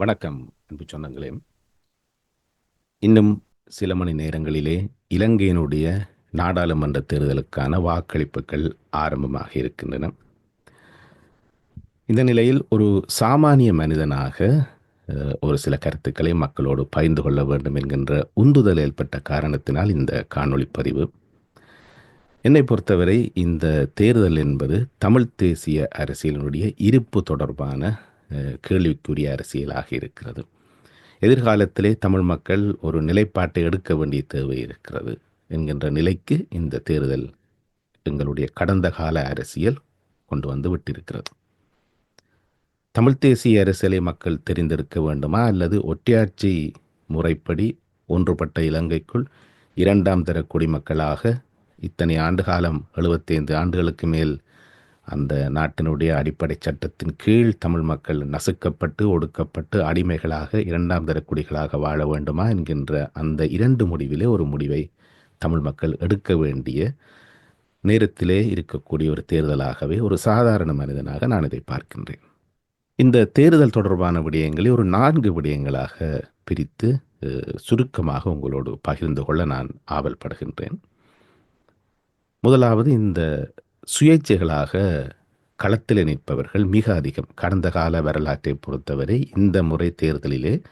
வணக்கம் அன்பு சொன்னங்களே இன்னும் சில மணி நேரங்களிலே இலங்கையினுடைய நாடாளுமன்ற தேர்தலுக்கான வாக்களிப்புகள் ஆரம்பமாக இருக்கின்றன. இந்த நிலையில் ஒரு சாமானிய மனிதனாக ஒரு சில கருத்துக்களை மக்களோடு பகிர்ந்து கொள்ள வேண்டும் என்கின்ற உந்துதல் ஏற்பட்ட காரணத்தினால் இந்த காணொளி பதிவு. என்னை பொறுத்தவரை இந்த தேர்தல் என்பது தமிழ் தேசிய அரசியலினுடைய இருப்பு தொடர்பான கேள்விக்குரிய அரசியலாக இருக்கிறது. எதிர்காலத்திலே தமிழ் மக்கள் ஒரு நிலைப்பாட்டை எடுக்க வேண்டிய தேவை இருக்கிறது என்கின்ற நிலைக்கு இந்த தேர்தல் எங்களுடைய கடந்த கால அரசியல் கொண்டு வந்து விட்டிருக்கிறது. தமிழ் தேசிய அரசியலை மக்கள் தெரிந்திருக்க வேண்டுமா? அல்லது ஒற்றையாட்சி முறைப்படி ஒன்றுபட்ட இலங்கைக்குள் இரண்டாம் தர குடிமக்களாக இத்தனை ஆண்டு காலம் எழுபத்தைந்து ஆண்டுகளுக்கு மேல் அந்த நாட்டினுடைய அடிப்படை சட்டத்தின் கீழ் தமிழ் மக்கள் நசுக்கப்பட்டு ஒடுக்கப்பட்டு அடிமைகளாக இரண்டாம் தர குடிகளாக வாழ வேண்டுமா என்கின்ற அந்த இரண்டு முடிவிலே ஒரு முடிவை தமிழ் மக்கள் எடுக்க வேண்டிய நேரத்திலே இருக்கக்கூடிய ஒரு தேர்தலாகவே ஒரு சாதாரண மனிதனாக நான் இதை பார்க்கின்றேன். இந்த தேர்தல் தொடர்பான விடயங்களை ஒரு நான்கு விடயங்களாக பிரித்து சுருக்கமாக உங்களோடு பகிர்ந்து கொள்ள நான் ஆவல்படுகின்றேன். முதலாவது இந்த சுயேட்சைகளாக களத்தில் நிற்பவர்கள் மிக அதிகம். கடந்த கால வரலாற்றை பொறுத்தவரை இந்த முறை தேர்தலிலே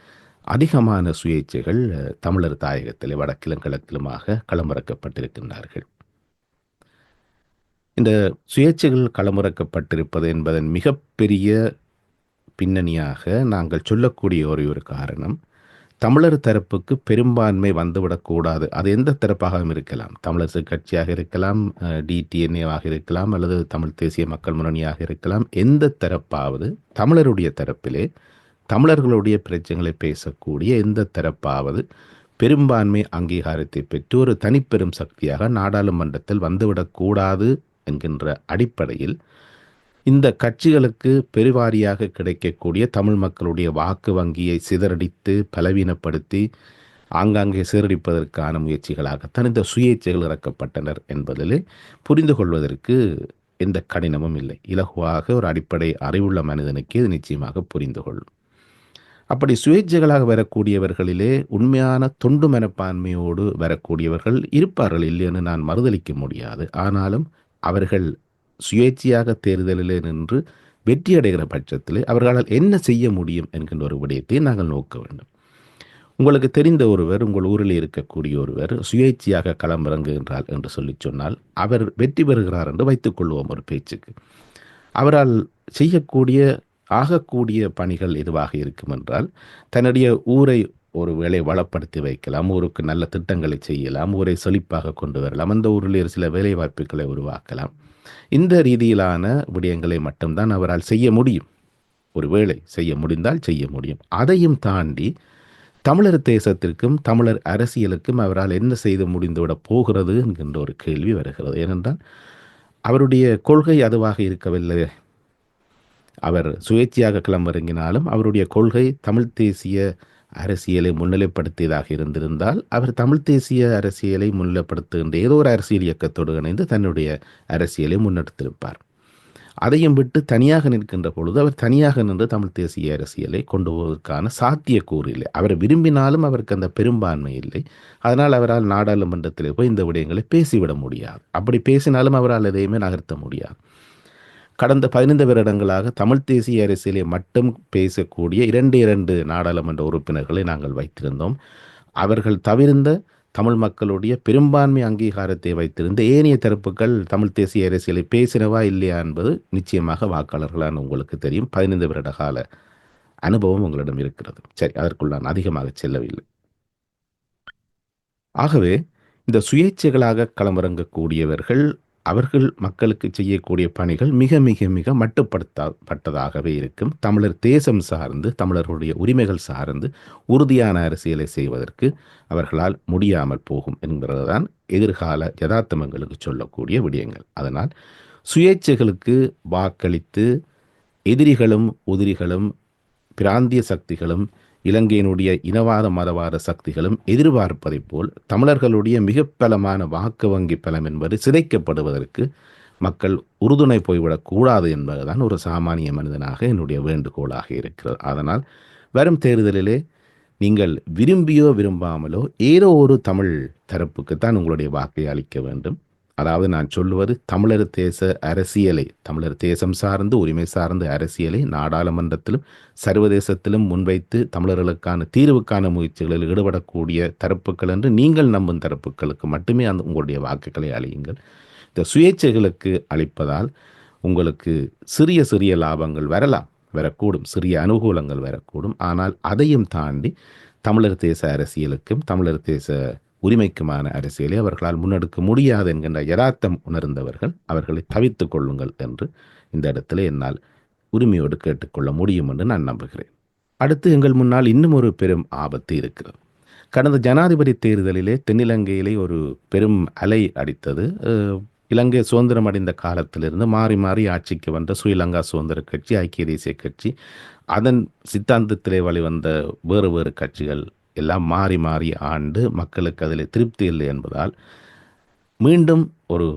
அதிகமான சுயேட்சைகள் தமிழர் தாயகத்திலே வடக்கிலும் கிழக்கிலுமாக களமிறக்கப்பட்டிருக்கின்றார்கள். இந்த சுயேட்சைகள் களமிறக்கப்பட்டிருப்பது என்பதன் மிகப்பெரிய பின்னணியாக நாங்கள் சொல்லக்கூடிய ஒரே ஒரு காரணம் தமிழர் தரப்புக்கு பெரும்பான்மை வந்துவிடக்கூடாது அது எந்த தரப்பாகவும் இருக்கலாம். தமிழரசு கட்சியாக இருக்கலாம் டிடிஎன்ஏவாக இருக்கலாம் அல்லது தமிழ் தேசிய மக்கள் முன்னணியாக இருக்கலாம். எந்த தரப்பாவது தமிழருடைய தரப்பிலே தமிழர்களுடைய பிரச்சனைகளை பேசக்கூடிய எந்த தரப்பாவது பெரும்பான்மை அங்கீகாரத்தை பெற்று ஒரு தனிப்பெரும் சக்தியாக நாடாளுமன்றத்தில் வந்துவிடக்கூடாது என்கின்ற அடிப்படையில் இந்த கட்சிகளுக்கு பெருவாரியாக கிடைக்கக்கூடிய தமிழ் மக்களுடைய வாக்கு வங்கியை சிதறடித்து பலவீனப்படுத்தி ஆங்காங்கே சீரடிப்பதற்கான முயற்சிகளாகத்தான் இந்த சுயேட்சைகள் இறக்கப்பட்டனர் என்பதிலே புரிந்து கொள்வதற்கு எந்த கடினமும் இல்லை. இலகுவாக ஒரு அடிப்படை அறிவுள்ள மனிதனுக்கு இது நிச்சயமாக புரிந்து கொள்ளும். அப்படி சுயேட்சைகளாக வரக்கூடியவர்களிலே உண்மையான தொண்டு மனப்பான்மையோடு வரக்கூடியவர்கள் இருப்பார்கள் இல்லைன்னு நான் மறுதளிக்க முடியாது. ஆனாலும் அவர்கள் சுயேட்சையாக தேர்தலிலே நின்று வெற்றி அடைகிற பட்சத்தில் அவர்களால் என்ன செய்ய முடியும் என்கின்ற ஒரு விடயத்தை நாங்கள் நோக்க வேண்டும். உங்களுக்கு தெரிந்த ஒருவர் உங்கள் ஊரில் இருக்கக்கூடிய ஒருவர் சுயேட்சையாக களமிறங்குகின்றார் என்று சொல்லி சொன்னால் அவர் வெற்றி பெறுகிறார் என்று வைத்துக் கொள்வோம் ஒரு பேச்சுக்கு. அவரால் செய்யக்கூடிய ஆகக்கூடிய பணிகள் எதுவாக இருக்கும் என்றால் தன்னுடைய ஊரை ஒரு வேலை வளப்படுத்தி வைக்கலாம் ஊருக்கு நல்ல திட்டங்களை செய்யலாம் ஊரை செழிப்பாக கொண்டு வரலாம் அந்த ஊரில் சில வேலை வாய்ப்புகளை உருவாக்கலாம். இந்த ரீதியிலான விடயங்களை மட்டும்தான் அவரால் செய்ய முடியும். ஒருவேளை செய்ய முடிந்தால் செய்ய முடியும். அதையும் தாண்டி தமிழர் தேசத்திற்கும் தமிழர் அரசியலுக்கும் அவரால் என்ன செய்து முடிந்துவிட போகிறது என்கின்ற ஒரு கேள்வி வருகிறது. ஏனென்றால் அவருடைய கொள்கை அதுவாக இருக்கவில்லை. அவர் சுயேட்சையாக கிளம்பிறங்கினாலும் அவருடைய கொள்கை தமிழ் தேசிய அரசியலை முன்னிலைப்படுத்தியதாக இருந்திருந்தால் அவர் தமிழ் தேசிய அரசியலை முன்னிலைப்படுத்துகின்ற ஏதோ ஒரு அரசியல் இயக்கத்தோடு இணைந்து தன்னுடைய அரசியலை முன்னெடுத்திருப்பார். அதையும் விட்டு தனியாக நிற்கின்ற பொழுது அவர் தனியாக நின்று தமிழ் தேசிய அரசியலை கொண்டு போவதற்கான சாத்தியக்கூறு இல்லை. அவர் விரும்பினாலும் அவருக்கு அந்த பெரும்பான்மை இல்லை. அதனால் அவரால் நாடாளுமன்றத்தில் போய் இந்த விடயங்களை பேசிவிட முடியாது. அப்படி பேசினாலும் அவரால் எதையுமே நகர்த்த முடியாது. கடந்த பதினைந்து வருடங்களாக தமிழ் தேசிய அரசியலை மட்டும் பேசக்கூடிய இரண்டு இரண்டு நாடாளுமன்ற உறுப்பினர்களை நாங்கள் வைத்திருந்தோம். அவர்கள் தவிர்ந்த தமிழ் மக்களுடைய பெரும்பான்மை அங்கீகாரத்தை வைத்திருந்த ஏனைய தரப்புகள் தமிழ் தேசிய அரசியலை பேசினவா இல்லையா என்பது நிச்சயமாக வாக்காளர்களான உங்களுக்கு தெரியும். பதினைந்து வருட கால அனுபவம் உங்களிடம் இருக்கிறது. சரி அதற்குள் நான் அதிகமாக செல்லவில்லை. ஆகவே இந்த சுயேட்சைகளாக களமிறங்கக்கூடியவர்கள் அவர்கள் மக்களுக்கு செய்யக்கூடிய பணிகள் மிக மிக மிக மட்டுப்படுத்தப்பட்டதாகவே இருக்கும். தமிழர் தேசம் சார்ந்து தமிழர்களுடைய உரிமைகள் சார்ந்து உறுதியான அரசியலை செய்வதற்கு அவர்களால் முடியாமல் போகும் என்கிறதுதான் எதிர்கால யதார்த்தமங்களுக்கு சொல்லக்கூடிய விடயங்கள். அதனால் சுயேட்சைகளுக்கு வாக்களித்து எதிரிகளும் உதிரிகளும் பிராந்திய சக்திகளும் இலங்கையினுடைய இனவாத மதவாத சக்திகளும் எதிர்பார்ப்பதைப் போல் தமிழர்களுடைய மிக பலமான வாக்கு வங்கி பலம் என்பது சிதைக்கப்படுவதற்கு மக்கள் உறுதுணை போய்விடக் கூடாது என்பதுதான் ஒரு சாமானிய மனிதனாக என்னுடைய வேண்டுகோளாக இருக்கிறது. அதனால் வரும் தேர்தலிலே நீங்கள் விரும்பியோ விரும்பாமலோ ஏதோ ஒரு தமிழ் தரப்புக்குத்தான் உங்களுடைய வாக்கை அளிக்க வேண்டும். அதாவது நான் சொல்லுவது தமிழர் தேச அரசியலை தமிழர் தேசம் சார்ந்து உரிமை சார்ந்த அரசியலை நாடாளுமன்றத்திலும் சர்வதேசத்திலும் முன்வைத்து தமிழர்களுக்கான தீர்வுக்கான முயற்சிகளில் ஈடுபடக்கூடிய தரப்புகள் என்று நீங்கள் நம்பும் தரப்புகளுக்கு மட்டுமே அந்த உங்களுடைய வாக்குகளை அளியுங்கள். இந்த சுயேட்சைகளுக்கு அளிப்பதால் உங்களுக்கு சிறிய சிறிய லாபங்கள் வரலாம் வரக்கூடும். சிறிய அனுகூலங்கள் வரக்கூடும். ஆனால் அதையும் தாண்டி தமிழர் தேச அரசியலுக்கும் தமிழர் தேச உரிமைக்குமான அரசியலை அவர்களால் முன்னெடுக்க முடியாது என்கின்ற யதார்த்தம் உணர்ந்தவர்கள் அவர்களை தவித்துக் கொள்ளுங்கள் என்று இந்த இடத்துல என்னால் உரிமையோடு கேட்டுக்கொள்ள முடியும் என்று நான் நம்புகிறேன். அடுத்து எங்கள் முன்னால் இன்னும் ஒரு பெரும் ஆபத்து இருக்கிறது. கடந்த ஜனாதிபதி தேர்தலிலே தென்னிலங்கையிலே ஒரு பெரும் அலை அடித்தது. இலங்கை சுதந்திரம் அடைந்த காலத்திலிருந்து மாறி மாறி ஆட்சிக்கு வந்த ஸ்ரீலங்கா சுதந்திர கட்சி ஐக்கிய தேசிய கட்சி அதன் சித்தாந்தத்திலே வழிவந்த வேறு வேறு கட்சிகள் எல்லாம் மாறி மாறி ஆண்டு மக்களுக்கு அதில் திருப்தி இல்லை என்பதால் மீண்டும் ஒரு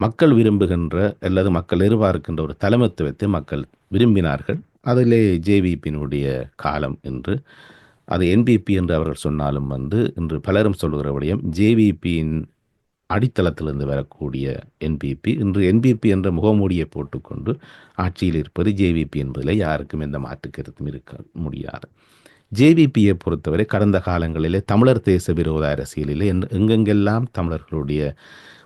மக்கள் விரும்புகின்ற அல்லது மக்கள் எதிர்பார்க்கின்ற ஒரு தலைமைத்துவத்தை மக்கள் விரும்பினார்கள். அதிலே ஜேவிபியினுடைய காலம் என்று அது என்பிபி என்று அவர்கள் சொன்னாலும் வந்து இன்று பலரும் சொல்லுகிற விடயம் ஜேவிபியின் அடித்தளத்திலிருந்து வரக்கூடிய என்பிபி இன்று என்பிபி என்ற முகமூடியை போட்டுக்கொண்டு ஆட்சியில் இருப்பது ஜேவிபி என்பதில் யாருக்கும் எந்த மாற்று கருத்தும் இருக்க முடியாது. ஜேவிபியை பொறுத்தவரை கடந்த காலங்களிலே தமிழர் தேச விரோத அரசியலிலே எங்கெங்கெல்லாம் தமிழர்களுடைய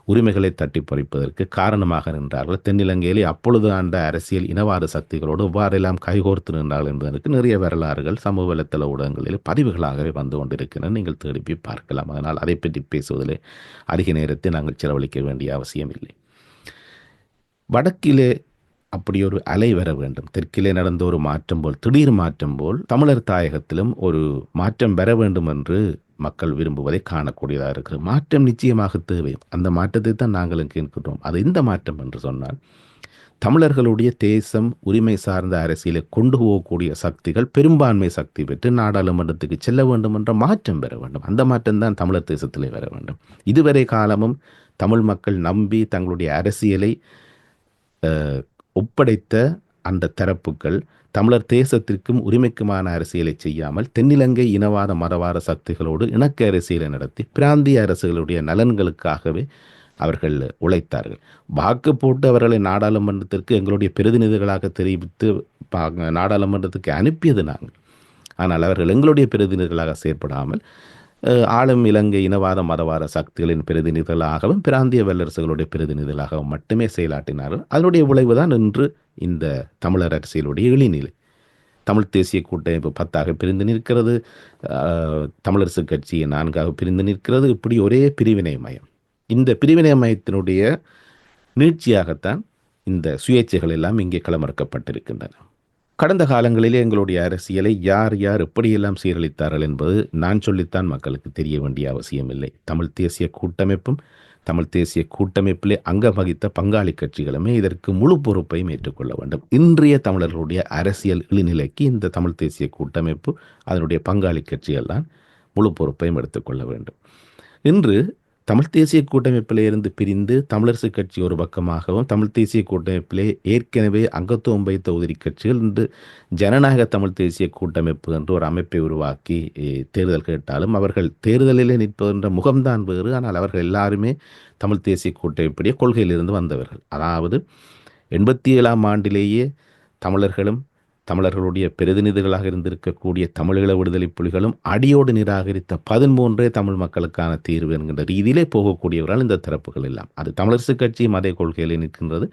உரிமைகளை தட்டி பறிப்பதற்கு காரணமாக நின்றார்கள் தென்னிலங்கையிலே அப்பொழுது ஆண்ட அரசியல் இனவாத சக்திகளோடு எவ்வாறெல்லாம் கைகோர்த்து நின்றார்கள் என்பதற்கு நிறைய வரலாறுகள் சமூக வலைத்தள ஊடகங்களில் பதிவுகளாகவே வந்து கொண்டிருக்கின்றன. நீங்கள் தேடி பார்க்கலாம். அதனால் அதை பற்றி பேசுவதிலே அதிக நேரத்தை நாங்கள் செலவழிக்க வேண்டிய அவசியம் இல்லை வடக்கிலே அப்படி ஒரு அலை வர வேண்டும். தெற்கிலே நடந்த ஒரு மாற்றம் போல் திடீர் மாற்றம் போல் தமிழர் தாயகத்திலும் ஒரு மாற்றம் பெற வேண்டும் என்று மக்கள் விரும்புவதை காணக்கூடியதாக இருக்கிறது. மாற்றம் நிச்சயமாக தேவை. அந்த மாற்றத்தை தான் நாங்களும் கேட்கின்றோம். அது இந்த மாற்றம் என்று சொன்னால் தமிழர்களுடைய தேசம் உரிமை சார்ந்த அரசியலை கொண்டு போகக்கூடிய சக்திகள் பெரும்பான்மை சக்தி பெற்று நாடாளுமன்றத்துக்கு செல்ல வேண்டும் என்ற மாற்றம் பெற வேண்டும். அந்த மாற்றம் தான் தமிழர் தேசத்திலே வர வேண்டும். இதுவரை காலமும் தமிழ் மக்கள் நம்பி தங்களுடைய அரசியலை ஒப்படைத்த அந்த தரப்புகள் தமிழர் தேசத்திற்கும் உரிமைக்குமான அரசியலை செய்யாமல் தென்னிலங்கை இனவாத மதவாத சக்திகளோடு இணக்க அரசியலை நடத்தி பிராந்திய அரசுகளுடைய நலன்களுக்காகவே அவர்கள் உழைத்தார்கள். வாக்கு போட்டு அவர்களை நாடாளுமன்றத்திற்கு எங்களுடைய பிரதிநிதிகளாக தெரிவித்து பா- நாடாளுமன்றத்துக்கு அனுப்பியது நாங்கள். ஆனால் அவர்கள் எங்களுடைய பிரதிநிதிகளாக செயற்படாமல் ஆளும் இலங்கை இனவாத மதவாத சக்திகளின் பிரதிநிதிகளாகவும் பிராந்திய வல்லரசுகளுடைய பிரதிநிதிகளாகவும் மட்டுமே செயலாற்றினார்கள். அதனுடைய விளைவுதான் இன்று இந்த தமிழர் அரசியலுடைய இழிநிலை தமிழ் தேசிய கூட்டமைப்பு பத்தாக பிரிந்து நிற்கிறது. தமிழரசு கட்சி நான்காக பிரிந்து நிற்கிறது. இப்படி ஒரே பிரிவினை மயம். இந்த பிரிவினை மயத்தினுடைய நீட்சியாகத்தான் இந்த சுயேட்சைகள் எல்லாம் இங்கே களமிறக்கப்பட்டிருக்கின்றன. கடந்த காலங்களிலே எங்களுடைய அரசியலை யார் யார் எப்படியெல்லாம் சீரழித்தார்கள் என்பது நான் சொல்லித்தான் மக்களுக்கு தெரிய வேண்டிய அவசியமில்லை. தமிழ் தேசிய கூட்டமைப்பும் தமிழ் தேசிய கூட்டமைப்பிலே அங்கம் வகித்த பங்காளி கட்சிகளுமே இதற்கு முழு பொறுப்பையும் ஏற்றுக்கொள்ள வேண்டும். இன்றைய தமிழர்களுடைய அரசியல் இழிநிலைக்கு இந்த தமிழ் தேசிய கூட்டமைப்பு அதனுடைய பங்காளி கட்சிகள் தான் முழு பொறுப்பையும் எடுத்துக்கொள்ள வேண்டும். இன்று தமிழ் தேசிய கூட்டமைப்பில் இருந்து பிரிந்து தமிழரசு கட்சி ஒரு பக்கமாகவும் தமிழ் தேசிய கூட்டமைப்பிலே ஏற்கனவே அங்கத்துவம் வைத்த உதிரி கட்சிகள் இன்று ஜனநாயக தமிழ் தேசிய கூட்டமைப்பு என்று ஒரு அமைப்பை உருவாக்கி தேர்தல் கேட்டாலும் அவர்கள் தேர்தலிலே நிற்பதென்ற முகம்தான் வேறு. ஆனால் அவர்கள் எல்லாருமே தமிழ் தேசிய கூட்டமைப்புடைய கொள்கையிலிருந்து வந்தவர்கள். அதாவது எண்பத்தி ஏழாம் ஆண்டிலேயே தமிழர்களும் தமிழர்களுடைய பிரதிநிதிகளாக இருந்திருக்கக்கூடிய தமிழீழ விடுதலை புலிகளும் அடியோடு நிராகரித்த பதிமூன்றே தமிழ் மக்களுக்கான தீர்வு என்கின்ற ரீதியிலே போகக்கூடியவர்கள் இந்த தரப்புகள் எல்லாம். அது தமிழரசு கட்சியும் அதே கொள்கையில் நிற்கின்றது.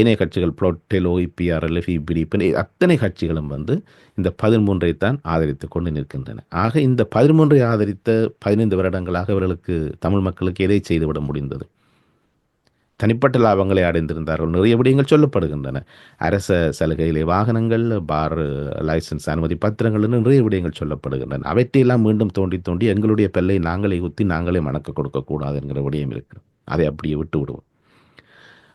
ஏனைய கட்சிகள் புளொட்டெலோ இபிஆர்எல் பிடிப்பு அத்தனை கட்சிகளும் வந்து இந்த பதிமூன்றை தான் ஆதரித்து கொண்டு நிற்கின்றன. ஆக இந்த பதிமூன்றை ஆதரித்த பதினைந்து வருடங்களாக அவர்களுக்கு தமிழ் மக்களுக்கு எதை செய்துவிட முடிந்தது? தனிப்பட்ட லாபங்களை அடைந்திருந்தார்கள். நிறைய விடயங்கள் சொல்லப்படுகின்றன. அரச சலுகையிலே வாகனங்கள் பார் லைசன்ஸ் அனுமதி பத்திரங்கள் என்று நிறைய விடயங்கள் சொல்லப்படுகின்றன. அவற்றையெல்லாம் மீண்டும் தோண்டி தோண்டி எங்களுடைய பெல்லை நாங்களே ஊற்றி நாங்களே மணக்க கொடுக்கக்கூடாது என்கிற விடயம் இருக்கிறது. அதை அப்படியே விட்டு விடுவோம்.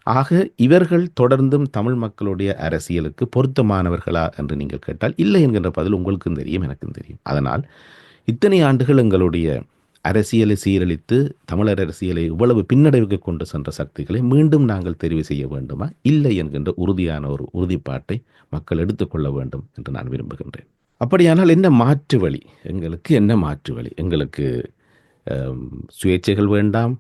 ஆக இவர்கள் தொடர்ந்தும் தமிழ் மக்களுடைய அரசியலுக்கு பொருத்தமானவர்களா என்று நீங்கள் கேட்டால் இல்லை என்கின்ற பதில் உங்களுக்கும் தெரியும் எனக்கும் தெரியும். அதனால் இத்தனை ஆண்டுகள் எங்களுடைய அரசியலை சீரழித்து தமிழர் அரசியலை இவ்வளவு பின்னடைவுக்கு கொண்டு சென்ற சக்திகளை மீண்டும் நாங்கள் தெரிவு செய்ய வேண்டுமா? இல்லை என்கின்ற உறுதியான ஒரு உறுதிப்பாட்டை மக்கள் எடுத்துக்கொள்ள வேண்டும் என்று நான் விரும்புகின்றேன். அப்படியானால் என்ன மாற்று வழி? எங்களுக்கு என்ன மாற்று வழி? எங்களுக்கு சுயேட்சைகள் வேண்டாம்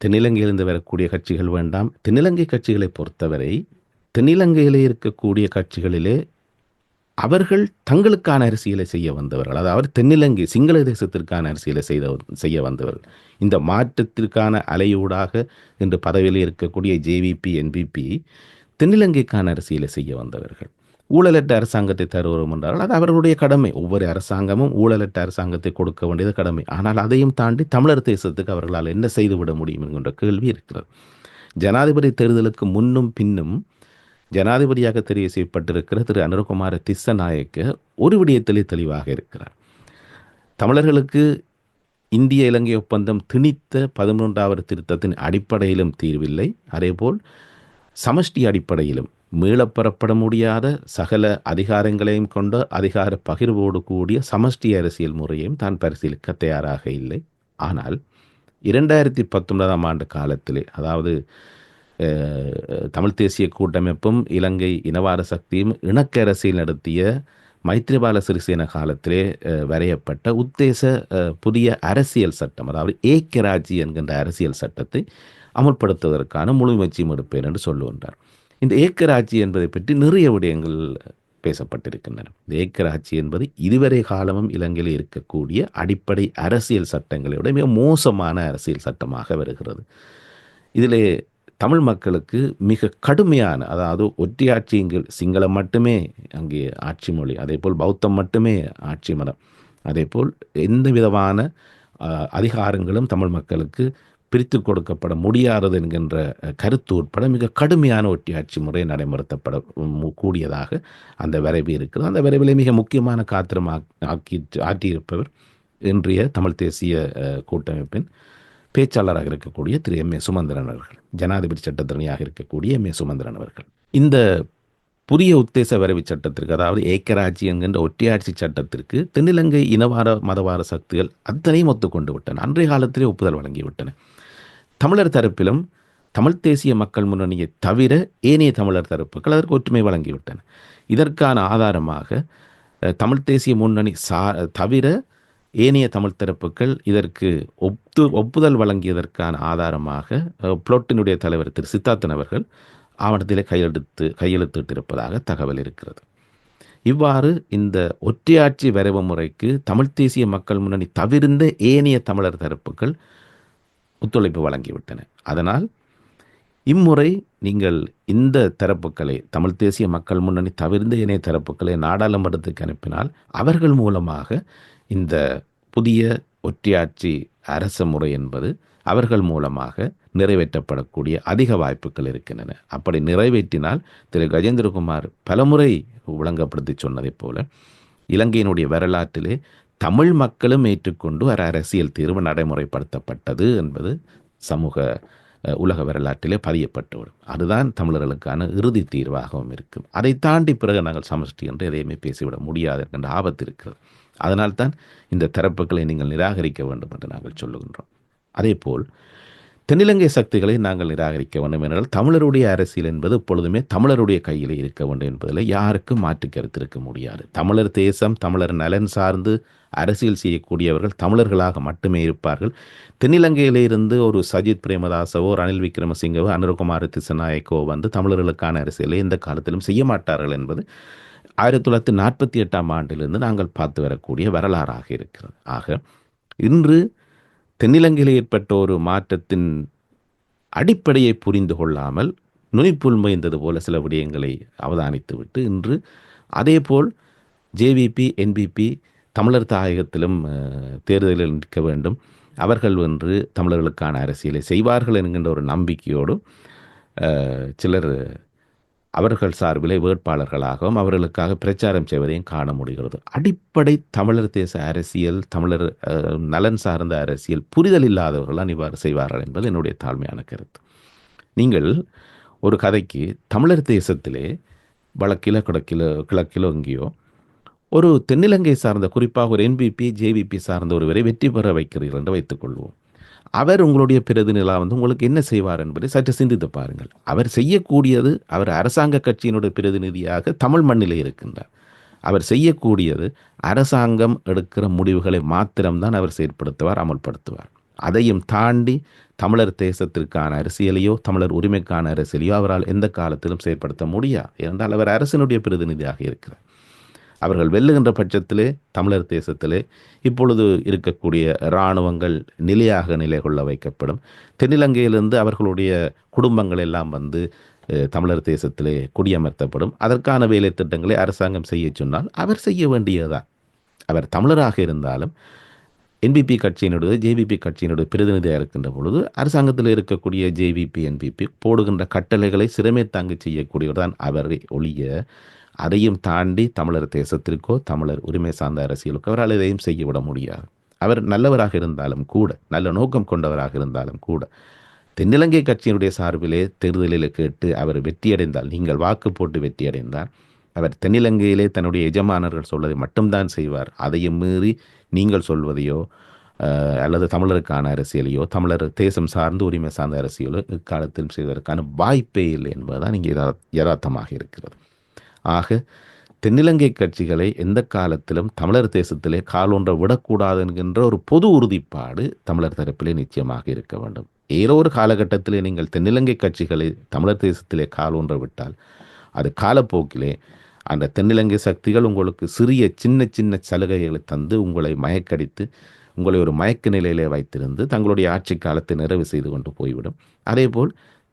தென்னிலங்கையிலிருந்து வரக்கூடிய கட்சிகள் வேண்டாம். தென்னிலங்கை கட்சிகளை பொறுத்தவரை தென்னிலங்கையிலே இருக்கக்கூடிய கட்சிகளிலே அவர்கள் தங்களுக்கான அரசியலை செய்ய வந்தவர்கள். அதாவது தென்னிலங்கை சிங்கள தேசத்திற்கான அரசியலை செய்த செய்ய வந்தவர்கள். இந்த மாற்றத்திற்கான அலையூடாக இன்று பதவியில் இருக்கக்கூடிய ஜேவிபி என்பிபி தென்னிலங்கைக்கான அரசியலை செய்ய வந்தவர்கள். ஊழலற்ற அரசாங்கத்தை தருவோம் என்றால் அது அவர்களுடைய கடமை. ஒவ்வொரு அரசாங்கமும் ஊழலற்ற அரசாங்கத்தை கொடுக்க வேண்டியது கடமை. ஆனால் அதையும் தாண்டி தமிழர் தேசத்துக்கு அவர்களால் என்ன செய்துவிட முடியும் என்கின்ற கேள்வி இருக்கிறது. ஜனாதிபதி தேர்தலுக்கு முன்னும் பின்னும் ஜனாதிபதியாக தெரிவு செய்யப்பட்டிருக்கிற திரு அனுரகுமார திஸ்ஸநாயக்க ஒரு விடயத்திலே தெளிவாக இருக்கிறார். தமிழர்களுக்கு இந்திய இலங்கை ஒப்பந்தம் திணித்த பதிமூன்றாவது திருத்தத்தின் அடிப்படையிலும் தீர்வில்லை. அதேபோல் சமஷ்டி அடிப்படையிலும் மீளப்பெறப்பட முடியாத சகல அதிகாரங்களையும் கொண்ட அதிகார பகிர்வோடு கூடிய சமஷ்டி அரசியல் முறையையும் தான் பரிசீலிக்க தயாராக இல்லை. ஆனால் இரண்டாயிரத்தி பத்தொன்பதாம் ஆண்டு காலத்திலே அதாவது தமிழ் தேசிய கூட்டமைப்பும் இலங்கை இனவாத சக்தியும் இணக்க அரசியல் நடத்திய மைத்ரிபால சிறிசேன காலத்திலே வரையப்பட்ட உத்தேச புதிய அரசியல் சட்டம் அதாவது ஏக்கராட்சி என்கின்ற அரசியல் சட்டத்தை அமுல்படுத்துவதற்கான முழு முயற்சியும் எடுப்பேன் என்று சொல்லுகின்றார் இந்த ஏக்கராட்சி என்பதை பற்றி நிறைய விடயங்கள் பேசப்பட்டிருக்கின்றன. இந்த ஏக்கராட்சி என்பது இதுவரை காலமும் இலங்கையில் இருக்கக்கூடிய அடிப்படை அரசியல் சட்டங்களை விட மிக மோசமான அரசியல் சட்டமாக வருகிறது. இதிலே தமிழ் மக்களுக்கு மிக கடுமையான அதாவது ஒற்றையாட்சி சிங்களம் மட்டுமே அங்கே ஆட்சி மொழி அதேபோல் பௌத்தம் மட்டுமே ஆட்சி மதம். அதேபோல் எந்த விதமான அதிகாரங்களும் தமிழ் மக்களுக்கு பிரித்து கொடுக்கப்பட முடியாதது என்கின்ற கருத்து உட்பட மிக கடுமையான ஒட்டியாட்சி முறை நடைமுறைத்தப்பட கூடியதாக அந்த விரைவு இருக்குது அந்த விரைவிலே மிக முக்கியமான காத்திரம் ஆக்கி ஆற்றியிருப்பவர் இன்றைய தமிழ் தேசிய கூட்டமைப்பின் பேச்சாளராக இருக்கக்கூடிய திரு எம் ஏ சுமந்திரன் அவர்கள் ஜனாதிபதி சட்டத்திறனியாக இருக்கக்கூடிய எம் ஏ சுமந்திரன் அவர்கள். இந்த புதிய உத்தேச வரைவு சட்டத்திற்கு அதாவது ஏக்கராட்சி என்கின்ற ஒற்றையாட்சி சட்டத்திற்கு தென்னிலங்கை இனவார மதவார சக்திகள் அத்தனையும் ஒத்துக்கொண்டு விட்டன. அன்றைய காலத்திலே ஒப்புதல் வழங்கிவிட்டன. தமிழர் தரப்பிலும் தமிழ் தேசிய மக்கள் முன்னணியை தவிர ஏனைய தமிழர் தரப்புகள் அதற்கு ஒற்றுமை வழங்கிவிட்டன. இதற்கான ஆதாரமாக தமிழ் தேசிய முன்னணி சா தவிர ஏனைய தமிழ் தரப்புகள் இதற்கு ஒப்பு ஒப்புதல் வழங்கியதற்கான ஆதாரமாக புளோட்டினுடைய தலைவர் திரு சித்தார்த்தன் அவர்கள் ஆவணத்திலே கையெழுத்து கையெழுத்திட்டிருப்பதாக தகவல் இருக்கிறது. இவ்வாறு இந்த ஒற்றையாட்சி வரைவு முறைக்கு தமிழ் தேசிய மக்கள் முன்னணி தவிர்ந்த ஏனைய தமிழர் தரப்புகள் ஒத்துழைப்பு வழங்கிவிட்டன. அதனால் இம்முறை நீங்கள் இந்த தரப்புகளை தமிழ் தேசிய மக்கள் முன்னணி தவிர்ந்த இணைய தரப்புகளை நாடாளுமன்றத்துக்கு அனுப்பினால் அவர்கள் மூலமாக இந்த புதிய ஒற்றையாட்சி அரச முறை என்பது அவர்கள் மூலமாக நிறைவேற்றப்படக்கூடிய அதிக வாய்ப்புகள் இருக்கின்றன. அப்படி நிறைவேற்றினால் திரு. கஜேந்திரகுமார் பலமுறை விளங்கப்படுத்தி சொன்னதைப் போல இலங்கையினுடைய வரலாற்றிலே தமிழ் மக்களும் ஏற்றுக்கொண்டு ஒரு அரசியல் தீர்வு நடைமுறைப்படுத்தப்பட்டது என்பது சமூக உலக வரலாற்றிலே பதியப்பட்டுவிடும் அதுதான் தமிழர்களுக்கான இறுதி தீர்வாகவும் இருக்கும். அதை தாண்டி பிறகு நாங்கள் சமஷ்டி என்று எதையுமே பேசிவிட முடியாது என்ற ஆபத்து இருக்கிறது. அதனால்தான் இந்த தரப்புகளை நீங்கள் நிராகரிக்க வேண்டும் என்று நாங்கள் சொல்லுகின்றோம். அதே போல் தென்னிலங்கை சக்திகளை நாங்கள் நிராகரிக்க வேண்டும் என்றால் தமிழருடைய அரசியல் என்பது எப்பொழுதுமே தமிழருடைய கையில் இருக்க வேண்டும் என்பதில் யாருக்கும் மாற்று கருத்து இருக்க முடியாது. தமிழர் தேசம் தமிழர் நலன் சார்ந்து அரசியல் செய்யக்கூடியவர்கள் தமிழர்களாக மட்டுமே இருப்பார்கள். தென்னிலங்கையிலிருந்து ஒரு சஜித் பிரேமதாசவோ ரணில் விக்ரமசிங்கவோ அனுரகுமார திசநாயக்கோ வந்து தமிழர்களுக்கான அரசியலை எந்த காலத்திலும் செய்ய மாட்டார்கள் என்பது ஆயிரத்தி தொள்ளாயிரத்தி நாற்பத்தி எட்டாம் ஆண்டிலிருந்து நாங்கள் பார்த்து வரக்கூடிய வரலாறாக இருக்கிறது. ஆக இன்று தென்னிலங்கையில் ஏற்பட்ட ஒரு மாற்றத்தின் அடிப்படையை புரிந்து கொள்ளாமல் நுனிப்புல் முயந்தது போல சில விடயங்களை அவதானித்துவிட்டு இன்று அதேபோல் ஜேவிபி என்பிபி தமிழர் தாயகத்திலும் தேர்தலில் நிற்க வேண்டும். அவர்கள் வென்று தமிழர்களுக்கான அரசியலை செய்வார்கள் என்கின்ற ஒரு நம்பிக்கையோடு சிலர் அவர்கள் சார்பிலே வேட்பாளர்களாகவும் அவர்களுக்காக பிரச்சாரம் செய்வதையும் காண முடிகிறது. அடிப்படை தமிழர் தேச அரசியல் தமிழர் நலன் சார்ந்த அரசியல் புரிதல் இல்லாதவர்களால் இவ்வாறு செய்வார்கள் என்பது என்னுடைய தாழ்மையான கருத்து. நீங்கள் ஒரு கதைக்கு தமிழர் தேசத்திலே வழக்கில கிழக்கிலோ கிழக்கிலோ எங்கேயோ ஒரு தென்னிலங்கை சார்ந்த குறிப்பாக ஒரு என்பிபி ஜேவிபி சார்ந்த ஒருவரை வெற்றி பெற வைக்கிறீர்கள் என்று வைத்துக்கொள்வோம். அவர் உங்களுடைய பிரதிநிதியாக வந்து உங்களுக்கு என்ன செய்வார் என்பதை சற்று சிந்தித்து பாருங்கள். அவர் செய்யக்கூடியது அவர் அரசாங்க கட்சியினுடைய பிரதிநிதியாக தமிழ் மண்ணிலே இருக்கின்றார். அவர் செய்யக்கூடியது அரசாங்கம் எடுக்கிற முடிவுகளை மாத்திரம்தான் அவர் செயற்படுத்துவார் அமல்படுத்துவார். அதையும் தாண்டி தமிழர் தேசத்திற்கான அரசியலையோ தமிழர் உரிமைக்கான அரசியலையோ அவரால் எந்த காலத்திலும் செயற்படுத்த முடியாது. ஏனென்றால் அவர் அரசினுடைய பிரதிநிதியாக இருக்கிறார். அவர்கள் வெல்லுகின்ற பட்சத்திலே தமிழர் தேசத்திலே இப்பொழுது இருக்கக்கூடிய இராணுவங்கள் நிலையாக நிலை கொள்ள வைக்கப்படும். தென்னிலங்கையிலிருந்து அவர்களுடைய குடும்பங்கள் எல்லாம் வந்து தமிழர் தேசத்திலே குடியமர்த்தப்படும். அதற்கான வேலை திட்டங்களை அரசாங்கம் செய்ய சொன்னால் அவர் செய்ய வேண்டியதுதான். அவர் தமிழராக இருந்தாலும் என்பிபி கட்சியினுடைய ஜேவிபி கட்சியினுடைய பிரதிநிதியாக இருக்கின்ற பொழுது அரசாங்கத்தில் இருக்கக்கூடிய ஜேவிபி என்பிபி போடுகின்ற கட்டளைகளை சிறமே தாங்கி செய்யக்கூடியவர் தான் அவரை ஒழிய அதையும் தாண்டி தமிழர் தேசத்திற்கோ தமிழர் உரிமை சார்ந்த அரசியலுக்கோ அவரால் எதையும் செய்யவிட முடியாது. அவர் நல்லவராக இருந்தாலும் கூட நல்ல நோக்கம் கொண்டவராக இருந்தாலும் கூட தென்னிலங்கை கட்சியினுடைய சார்பிலே தேர்தலில் கேட்டு அவர் வெற்றியடைந்தால் நீங்கள் வாக்கு போட்டு வெற்றியடைந்தால் அவர் தென்னிலங்கையிலே தன்னுடைய எஜமானர்கள் சொல்வதை மட்டும்தான் செய்வார். அதையும் மீறி நீங்கள் சொல்வதையோ அல்லது தமிழருக்கான அரசியலையோ தமிழர் தேசம் சார்ந்து உரிமை சார்ந்த அரசியலோ இக்காலத்தில் செய்வதற்கான வாய்ப்பே இல்லை என்பதுதான் இங்கே யதார்த்தமாக இருக்கிறது. ஆக தென்னிலங்கை கட்சிகளை எந்த காலத்திலும் தமிழர் தேசத்திலே காலொன்ற விடக்கூடாது என்கின்ற ஒரு பொது உறுதிப்பாடு தமிழர் தரப்பிலே நிச்சயமாக இருக்க வேண்டும். ஏதோ ஒரு காலகட்டத்திலே நீங்கள் தென்னிலங்கை கட்சிகளை தமிழர் தேசத்திலே காலொன்ற விட்டால் அது காலப்போக்கிலே அந்த தென்னிலங்கை சக்திகள் உங்களுக்கு சிறிய சின்ன சின்ன சலுகைகளை தந்து உங்களை மயக்கடித்து உங்களை ஒரு மயக்க நிலையிலே வைத்திருந்து தங்களுடைய ஆட்சி காலத்தை நிறைவு செய்து கொண்டு போய்விடும். அதேபோல்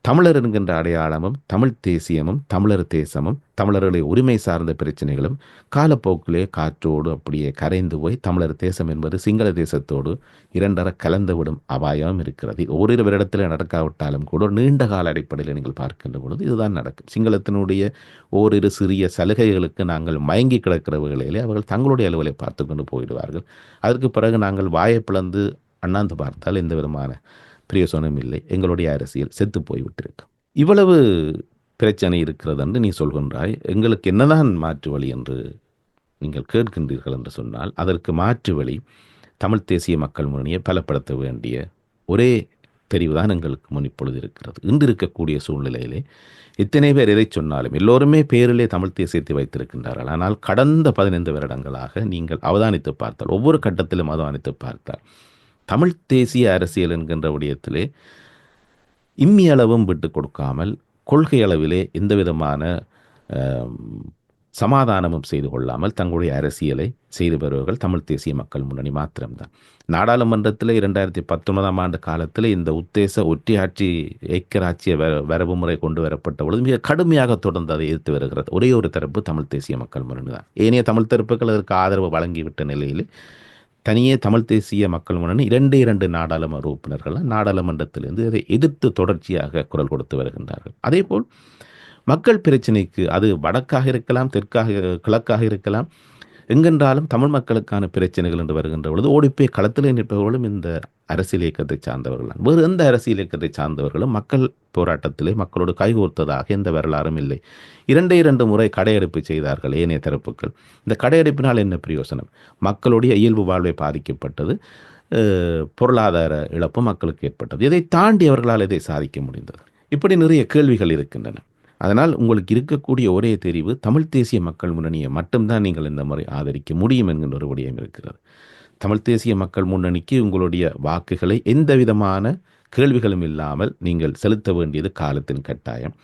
தமிழர் என்கின்ற அடையாளமும் தமிழ் தேசியமும் தமிழர் தேசமும் தமிழர்களை உரிமை சார்ந்த பிரச்சனைகளும் காலப்போக்கிலே காற்றோடு அப்படியே கரைந்து போய் தமிழர் தேசம் என்பது சிங்கள தேசத்தோடு இரண்டர கலந்துவிடும் அபாயம் இருக்கிறது. ஓரிரு வருடத்தில் நடக்காவிட்டாலும் கூட நீண்ட கால அடிப்படையில் நீங்கள் பார்க்கின்ற பொழுது இதுதான் நடக்கும். சிங்களத்தினுடைய ஓரிரு சிறிய சலுகைகளுக்கு நாங்கள் மயங்கி கிடக்கிற வேளையிலே அவர்கள் தங்களுடைய அலுவலை பார்த்து கொண்டு போயிடுவார்கள். அதற்கு பிறகு நாங்கள் வாயை பிளந்து அண்ணாந்து பார்த்தால் எந்த விதமான பிரியசோனம் இல்லை எங்களுடைய அரசியல் செத்து போய்விட்டிருக்கு. இவ்வளவு பிரச்சனை இருக்கிறது என்று நீ சொல்கின்றாய் எங்களுக்கு என்னதான் மாற்று வழி என்று நீங்கள் கேட்கின்றீர்கள் என்று சொன்னால் அதற்கு மாற்று வழி தமிழ் தேசிய மக்கள் முன்னணியை பலப்படுத்த வேண்டிய ஒரே தெரிவுதான் எங்களுக்கு முன் இப்பொழுது இருக்கிறது. இன்று இருக்கக்கூடிய சூழ்நிலையிலே எத்தனை பேர் எதை சொன்னாலும் எல்லோருமே பேரிலே தமிழ் தேசியத்தை வைத்திருக்கின்றார்கள். ஆனால் கடந்த பதினைந்து வருடங்களாக நீங்கள் அவதானித்து பார்த்தால் ஒவ்வொரு கட்டத்திலும் அவதானித்து பார்த்தால் தமிழ் தேசிய அரசியல் என்கின்ற விடயத்திலே இம்மி அளவும் விட்டு கொடுக்காமல் கொள்கை அளவிலே எந்த விதமான சமாதானமும் செய்து கொள்ளாமல் தங்களுடைய அரசியலை செய்து வருபவர்கள் தமிழ் தேசிய மக்கள் முன்னணி மாத்திரம்தான். நாடாளுமன்றத்தில் இரண்டாயிரத்தி பத்தொன்பதாம் ஆண்டு காலத்தில் இந்த உத்தேச ஒற்றையாட்சி ஐக்கியராட்சிய வர வரவு முறை கொண்டு வரப்பட்ட பொழுது மிக கடுமையாக தொடர்ந்து அதை எதிர்த்து வருகிறது. ஒரே ஒரு தரப்பு தமிழ் தேசிய மக்கள் முன்னணி தான் ஏனைய தமிழ் தரப்புகள் அதற்கு ஆதரவு வழங்கிவிட்ட நிலையில் தனியே தமிழ் தேசிய மக்கள் முன்னணி இரண்டு இரண்டு நாடாளுமன்ற உறுப்பினர்கள் நாடாளுமன்றத்திலிருந்து அதை எதிர்த்து தொடர்ச்சியாக குரல் கொடுத்து வருகின்றார்கள். அதே போல் மக்கள் பிரச்சினைக்கு அது வடக்காக இருக்கலாம் தெற்காக கிழக்காக இருக்கலாம் எங்கென்றாலும் தமிழ் மக்களுக்கான பிரச்சனைகள் என்று வருகின்ற பொழுது ஓடிப்போய் களத்திலே நிற்பவர்களும் இந்த அரசியல் இயக்கத்தை சார்ந்தவர்கள் தான் வேறு எந்த அரசியல் இயக்கத்தை சார்ந்தவர்களும் மக்கள் போராட்டத்திலே மக்களோடு கைகோர்த்ததாக எந்த வரலாறும் இல்லை. இரண்டே இரண்டு முறை கடையெடுப்பு செய்தார்கள் ஏனைய தரப்புகள் இந்த கடையெடுப்பினால் என்ன பிரயோசனம்? மக்களுடைய இயல்பு வாழ்வை பாதிக்கப்பட்டது. பொருளாதார இழப்பு மக்களுக்கு ஏற்பட்டது. இதை தாண்டி அவர்களால் இதை சாதிக்க முடிந்தது? இப்படி நிறைய கேள்விகள் இருக்கின்றன. அதனால் உங்களுக்கு இருக்கக்கூடிய ஒரே தெரிவு தமிழ் தேசிய மக்கள் முன்னணியை மட்டும்தான் நீங்கள் இந்த முறை ஆதரிக்க முடியும் என்கின்ற ஒரு விடயம் இருக்கிறது. தமிழ் தேசிய மக்கள் முன்னணிக்கு உங்களுடைய வாக்குகளை எந்த விதமான கேள்விகளும் இல்லாமல் நீங்கள் செலுத்த வேண்டியது காலத்தின் கட்டாயம்.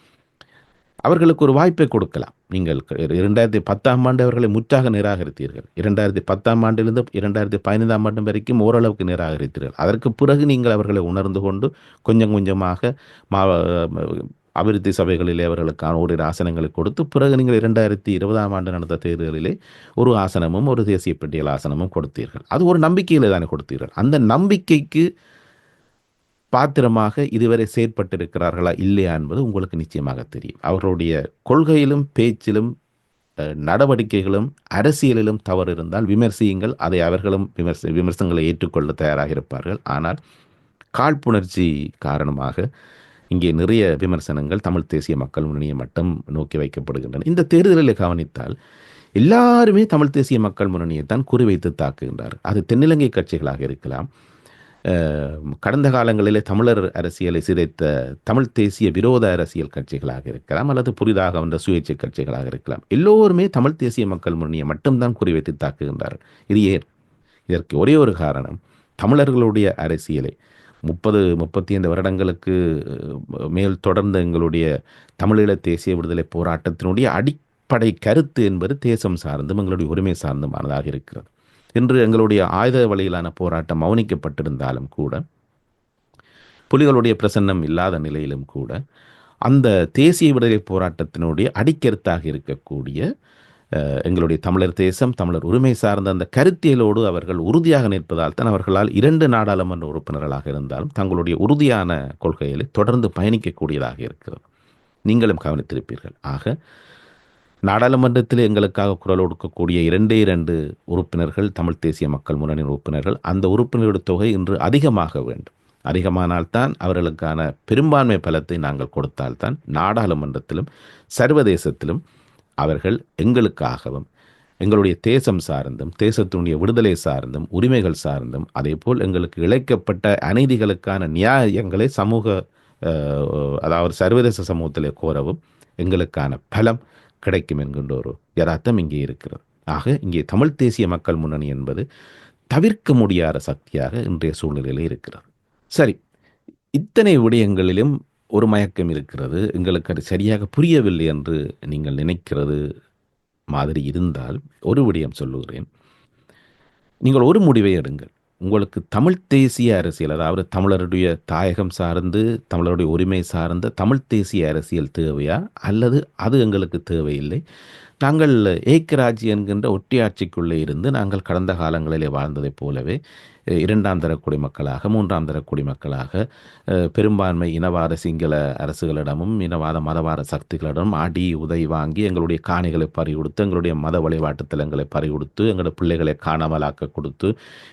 அவர்களுக்கு ஒரு வாய்ப்பை கொடுக்கலாம். நீங்கள் இரண்டாயிரத்தி பத்தாம் ஆண்டு அவர்களை முற்றாக நிராகரித்தீர்கள். இரண்டாயிரத்தி பத்தாம் ஆண்டிலிருந்து இரண்டாயிரத்தி பதினைந்தாம் ஆண்டு வரைக்கும் ஓரளவுக்கு நிராகரித்தீர்கள். அதற்கு பிறகு நீங்கள் அவர்களை உணர்ந்து கொண்டு கொஞ்சம் கொஞ்சமாக மா அபிவிருத்தி சபைகளிலே அவர்களுக்கான ஓரிரு ஆசனங்களை கொடுத்து பிறகு நீங்கள் இரண்டாயிரத்தி இருபதாம் ஆண்டு நடந்த தேர்தலிலே ஒரு ஆசனமும் ஒரு தேசிய பட்டியல் ஆசனமும் கொடுத்தீர்கள். அது ஒரு நம்பிக்கையிலே தானே கொடுத்தீர்கள். அந்த நம்பிக்கைக்கு பாத்திரமாக இதுவரை செயற்பட்டிருக்கிறார்களா இல்லையா என்பது உங்களுக்கு நிச்சயமாக தெரியும். அவர்களுடைய கொள்கையிலும் பேச்சிலும் நடவடிக்கைகளும் அரசியலிலும் தவறு இருந்தால் விமர்சியுங்கள். அதை அவர்களும் விமர்ச விமர்சனங்களை ஏற்றுக்கொள்ள தயாராக இருப்பார்கள். ஆனால் காழ்ப்புணர்ச்சி காரணமாக இங்கே நிறைய விமர்சனங்கள் தமிழ் தேசிய மக்கள் முன்னணியை மட்டும் நோக்கி வைக்கப்படுகின்றன. இந்த தேர்தலில் கவனித்தால் எல்லாருமே தமிழ் தேசிய மக்கள் முன்னணியை தான் குறிவைத்து தாக்குகின்றார் அது தென்னிலங்கை கட்சிகளாக இருக்கலாம். கடந்த காலங்களிலே தமிழர் அரசியலை சிதைத்த தமிழ் தேசிய விரோத அரசியல் கட்சிகளாக இருக்கலாம் அல்லது புதிதாக வந்த சுயேட்சை கட்சிகளாக இருக்கலாம். எல்லோருமே தமிழ் தேசிய மக்கள் முன்னணியை மட்டும்தான் குறிவைத்து தாக்குகின்றார்கள். இது ஏன்? இதற்கு ஒரே ஒரு காரணம் தமிழர்களுடைய அரசியலை முப்பது முப்பத்தி ஐந்து வருடங்களுக்கு மேல் தொடர்ந்த எங்களுடைய தமிழீழ தேசிய விடுதலை போராட்டத்தினுடைய அடிப்படை கருத்து என்பது தேசம் சார்ந்தும் எங்களுடைய உரிமை சார்ந்துமானதாக இருக்கிறது. இன்று எங்களுடைய ஆயுத வழியிலான போராட்டம் மௌனிக்கப்பட்டிருந்தாலும் கூட புலிகளுடைய பிரசன்னம் இல்லாத நிலையிலும் கூட அந்த தேசிய விடுதலை போராட்டத்தினுடைய அடிக்கருத்தாக இருக்கக்கூடிய எங்களுடைய தமிழர் தேசம் தமிழர் உரிமை சார்ந்த அந்த கருத்தியலோடு அவர்கள் உறுதியாக நிற்பதால் தான் அவர்களால் இரண்டு நாடாளுமன்ற உறுப்பினர்களாக இருந்தாலும் தங்களுடைய உறுதியான கொள்கைகளை தொடர்ந்து பயணிக்கக்கூடியதாக இருக்கிறது. நீங்களும் கவனித்திருப்பீர்கள். ஆக நாடாளுமன்றத்தில் எங்களுக்காக குரல் கொடுக்கக்கூடிய இரண்டே இரண்டு உறுப்பினர்கள் தமிழ் தேசிய மக்கள் முன்னணி உறுப்பினர்கள் அந்த உறுப்பினர்களுடைய தொகை இன்று அதிகமாக வேண்டும். அதிகமானால்தான் அவர்களுக்கான பெரும்பான்மை பலத்தை நாங்கள் கொடுத்தால்தான் நாடாளுமன்றத்திலும் சர்வதேசத்திலும் அவர்கள் எங்களுக்காகவும் எங்களுடைய தேசம் சார்ந்தும் தேசத்தினுடைய விடுதலை சார்ந்தும் உரிமைகள் சார்ந்தும் அதேபோல் எங்களுக்கு இழைக்கப்பட்ட அநீதிகளுக்கான நியாயங்களை சமூக அதாவது சர்வதேச சமூகத்தில் கோரவும் எங்களுக்கான பலம் கிடைக்கும் என்கின்ற ஒரு யதார்த்தம் இங்கே இருக்கிறது. ஆக இங்கே தமிழ் தேசிய மக்கள் முன்னணி என்பது தவிர்க்க முடியாத சக்தியாக இன்றைய சூழ்நிலையில் இருக்கிறது. சரி இத்தனை விடயங்களிலும் ஒரு மயக்கம் இருக்கிறது. எங்களுக்கு அது சரியாக புரியவில்லை என்று நீங்கள் நினைக்கிறது மாதிரி இருந்தால் ஒரு விடயம் சொல்லுகிறேன். நீங்கள் ஒரு முடிவை எடுங்கள். உங்களுக்கு தமிழ் தேசிய அரசியல் அதாவது தமிழருடைய தாயகம் சார்ந்து தமிழருடைய உரிமை சார்ந்த தமிழ் தேசிய அரசியல் தேவையா? அல்லது அது எங்களுக்கு தேவையில்லை. நாங்கள் ஏக்கராஜ் என்கின்ற ஒட்டியாட்சிக்குள்ளே இருந்து நாங்கள் கடந்த காலங்களிலே வாழ்ந்ததைப் போலவே இரண்டாம் தர குடிமக்களாக மூன்றாம் தர குடிமக்களாக அஹ், பெரும்பான்மை இனவாத சிங்கள அரசுகளிடமும் இனவாத மதவாத சக்திகளிடமும் அடி உதை வாங்கி எங்களுடைய காணிகளை பறிகொடுத்து எங்களுடைய மத வழிபாட்டு தலங்களை பறிகொடுத்து எங்களுடைய பிள்ளைகளை காணாமலாக்க கொடுத்து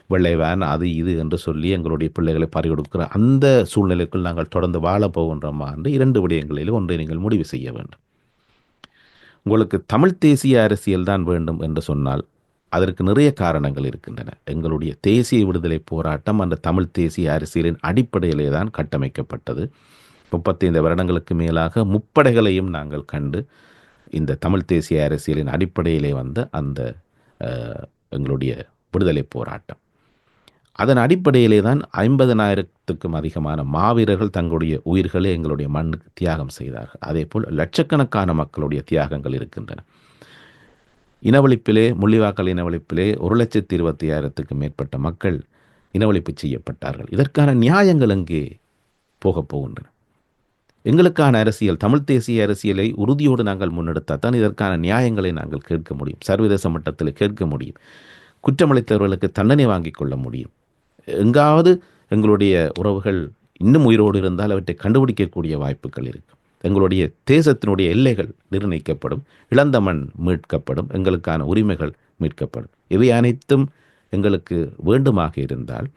வெள்ளை அது இது என்று சொல்லி எங்களுடைய பிள்ளைகளை பறிகொடுக்கிற அந்த சூழ்நிலைக்குள் நாங்கள் தொடர்ந்து வாழப்போகின்றோமா என்று இரண்டு விடயங்களில் ஒன்றை நீங்கள் முடிவு செய்ய வேண்டும். உங்களுக்கு தமிழ் தேசிய அரசியல் தான் வேண்டும் என்று சொன்னால் அதற்கு நிறைய காரணங்கள் இருக்கின்றன. எங்களுடைய தேசிய விடுதலை போராட்டம் அந்த தமிழ் தேசிய அரசியலின் அடிப்படையிலே தான் கட்டமைக்கப்பட்டது. முப்பத்தைந்து வருடங்களுக்கு மேலாக முப்படைகளையும் நாங்கள் கண்டு இந்த தமிழ் தேசிய அரசியலின் அடிப்படையிலே வந்த அந்த எங்களுடைய விடுதலை போராட்டம். அதன் அடிப்படையிலே தான் ஐம்பதனாயிரத்துக்கும் அதிகமான மாவீரர்கள் தங்களுடைய உயிர்களை எங்களுடைய மண்ணுக்கு தியாகம் செய்தார்கள். அதே போல் லட்சக்கணக்கான மக்களுடைய தியாகங்கள் இருக்கின்றன. இனவழிப்பிலே முள்ளிவாக்கல் இனவழிப்பிலே ஒரு லட்சத்தி இருபத்தி ஆயிரத்துக்கும் மேற்பட்ட மக்கள் இனவழிப்பு செய்யப்பட்டார்கள். இதற்கான நியாயங்கள் அங்கே போகப் போகின்றன? எங்களுக்கான அரசியல் தமிழ் தேசிய அரசியலை உறுதியோடு நாங்கள் முன்னெடுத்தால் தான் இதற்கான நியாயங்களை நாங்கள் கேட்க முடியும். சர்வதேச மட்டத்தில் கேட்க முடியும். குற்றமளித்தவர்களுக்கு தண்டனை வாங்கிக் கொள்ள முடியும். எங்காவது எங்களுடைய உறவுகள் இன்னும் உயிரோடு இருந்தால் அவற்றை கண்டுபிடிக்கக்கூடிய வாய்ப்புகள் இருக்கும் எங்களுடைய தேசத்தினுடைய எல்லைகள் நிர்ணயிக்கப்படும் இழந்த மண் மீட்கப்படும் எங்களுக்கான உரிமைகள் மீட்கப்படும். இவை அனைத்தும் எங்களுக்கு வேண்டுமாக இருந்தால்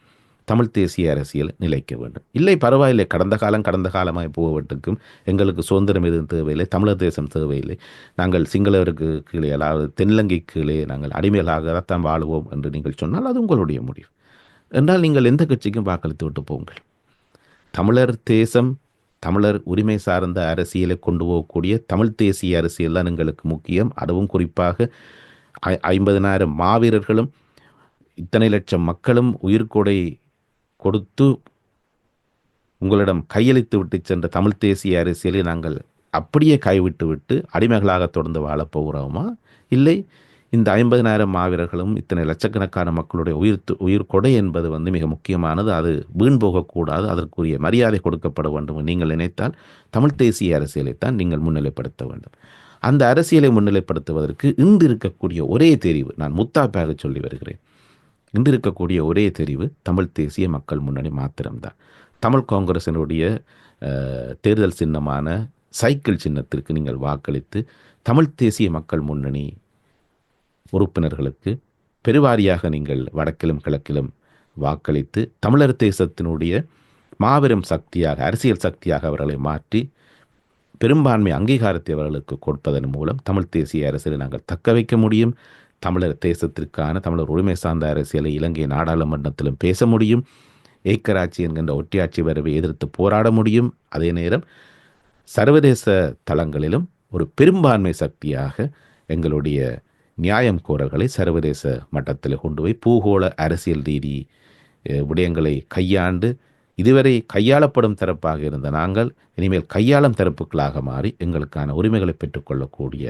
தமிழ் தேசிய அரசியல் நிலைக்க வேண்டும். இல்லை பரவாயில்லை கடந்த காலம் கடந்த காலமாய் போவட்டுக்கும் எங்களுக்கு சுதந்திரம் எதுவும் தேவையில்லை தமிழர் தேசம் தேவையில்லை. நாங்கள் சிங்களவருக்கு கீழே அதாவது தென்னிலங்கை கீழே நாங்கள் அடிமைகளாகத்தான் வாழுவோம் என்று நீங்கள் சொன்னால் அது உங்களுடைய முடிவு. என்றால் நீங்கள் எந்த கட்சிக்கும் வாக்களித்து விட்டு போங்கள். தமிழர் தேசம் தமிழர் உரிமை சார்ந்த அரசியலை கொண்டு போகக்கூடிய தமிழ் தேசிய அரசியல் தான் எங்களுக்கு முக்கியம். அதுவும் குறிப்பாக ஐ- ஐம்பதினாயிரம் மாவீரர்களும் இத்தனை லட்சம் மக்களும் உயிர்கொடை கொடுத்து உங்களிடம் கையளித்து விட்டு சென்ற தமிழ் தேசிய அரசியலை நாங்கள் அப்படியே கைவிட்டு விட்டு அடிமைகளாக தொடர்ந்து வாழப்போகிறோமா இல்லை. இந்த ஐம்பதினாயிரம் மாவீரர்களும் இத்தனை லட்சக்கணக்கான மக்களுடைய உயிர் உயிர் கொடை என்பது வந்து மிக முக்கியமானது. அது வீண் போகக்கூடாது. அதற்குரிய மரியாதை கொடுக்கப்பட வேண்டும் நீங்கள் நினைத்தால் தமிழ் தேசிய அரசியலைத்தான் நீங்கள் முன்னிலைப்படுத்த வேண்டும். அந்த அரசியலை முன்னிலைப்படுத்துவதற்கு இன்று இருக்கக்கூடிய ஒரே தெரிவு நான் முத்தாப்பாக சொல்லி வருகிறேன். இன்று இருக்கக்கூடிய ஒரே தெரிவு தமிழ் தேசிய மக்கள் முன்னணி மாத்திரம்தான். தமிழ் காங்கிரசினுடைய தேர்தல் சின்னமான சைக்கிள் சின்னத்திற்கு நீங்கள் வாக்களித்து தமிழ் தேசிய மக்கள் முன்னணி உறுப்பினர்களுக்கு பெருவாரியாக நீங்கள் வடக்கிலும் கிழக்கிலும் வாக்களித்து தமிழர் தேசத்தினுடைய மாபெரும் சக்தியாக அரசியல் சக்தியாக அவர்களை மாற்றி பெரும்பான்மை அங்கீகாரத்தை அவர்களுக்கு கொடுப்பதன் மூலம் தமிழ் தேசிய அரசியலை நாங்கள் தக்க வைக்க முடியும். தமிழர் தேசத்திற்கான தமிழர் உரிமை சார்ந்த அரசியலை இலங்கை நாடாளுமன்றத்திலும் பேச முடியும். ஏக்கராட்சி என்கின்ற ஒற்றையாட்சி வரவை எதிர்த்து போராட முடியும். அதே நேரம் சர்வதேச தளங்களிலும் ஒரு பெரும்பான்மை சக்தியாக எங்களுடைய நியாயம் கோரல்களை சர்வதேச மட்டத்தில் கொண்டு போய் பூகோள அரசியல் ரீதி விடயங்களை கையாண்டு இதுவரை கையாளப்படும் தரப்பாக இருந்த நாங்கள் இனிமேல் கையாளும் தரப்புகளாக மாறி எங்களுக்கான உரிமைகளை பெற்றுக்கொள்ளக்கூடிய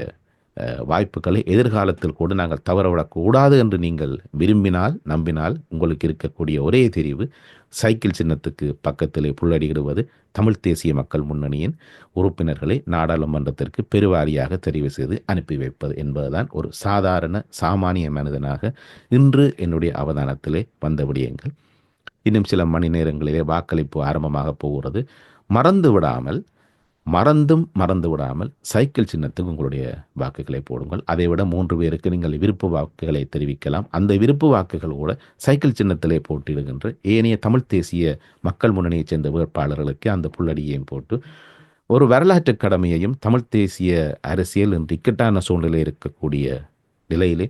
வாய்ப்புகளை எதிர்காலத்தில் கூட நாங்கள் தவறவிடக்கூடாது என்று நீங்கள் விரும்பினால் நம்பினால் உங்களுக்கு இருக்கக்கூடிய ஒரே தெரிவு சைக்கிள் சின்னத்துக்கு பக்கத்திலே புள்ளடியிடுவது தமிழ் தேசிய மக்கள் முன்னணியின் உறுப்பினர்களை நாடாளுமன்றத்திற்கு பெருவாரியாக தெரிவு செய்து அனுப்பி வைப்பது என்பதுதான் ஒரு சாதாரண சாமானிய மனிதனாக இன்று என்னுடைய அவதானத்திலே வந்த விடயங்கள். இன்னும் சில மணி நேரங்களிலே வாக்களிப்பு ஆரம்பமாக போகிறது. மறந்து விடாமல் மறந்தும் மறந்து விடாமல் சைக்கிள் சின்னத்துக்கு உங்களுடைய வாக்குகளை போடுங்கள். அதை விட மூன்று பேருக்கு நீங்கள் விருப்பு வாக்குகளை தெரிவிக்கலாம். அந்த விருப்பு வாக்குகள் கூட சைக்கிள் சின்னத்திலே போட்டியிடுகின்ற ஏனைய தமிழ் தேசிய மக்கள் முன்னணியைச் சேர்ந்த வேட்பாளர்களுக்கு அந்த புள்ளடியையும் போட்டு ஒரு வரலாற்று கடமையையும் தமிழ் தேசிய அரசியல் என்று இக்கட்டான சூழ்நிலை இருக்கக்கூடிய நிலையிலே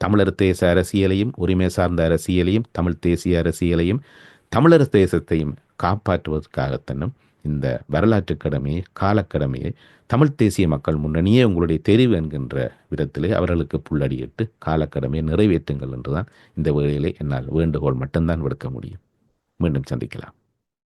தமிழர் தேச அரசியலையும் உரிமை சார்ந்த அரசியலையும் தமிழ் தேசிய அரசியலையும் தமிழர் தேசத்தையும் காப்பாற்றுவதற்காகத்தன்னும் இந்த வரலாற்று கடமையை காலக்கடமையை தமிழ் தேசிய மக்கள் முன்னணியே உங்களுடைய தெரிவு என்கின்ற விதத்திலே அவர்களுக்கு புள்ளடியிட்டு காலக்கடமையை நிறைவேற்றுங்கள் என்றுதான் இந்த வேளையிலே என்னால் வேண்டுகோள் மட்டும்தான் விடுக்க முடியும். மீண்டும் சந்திக்கலாம்.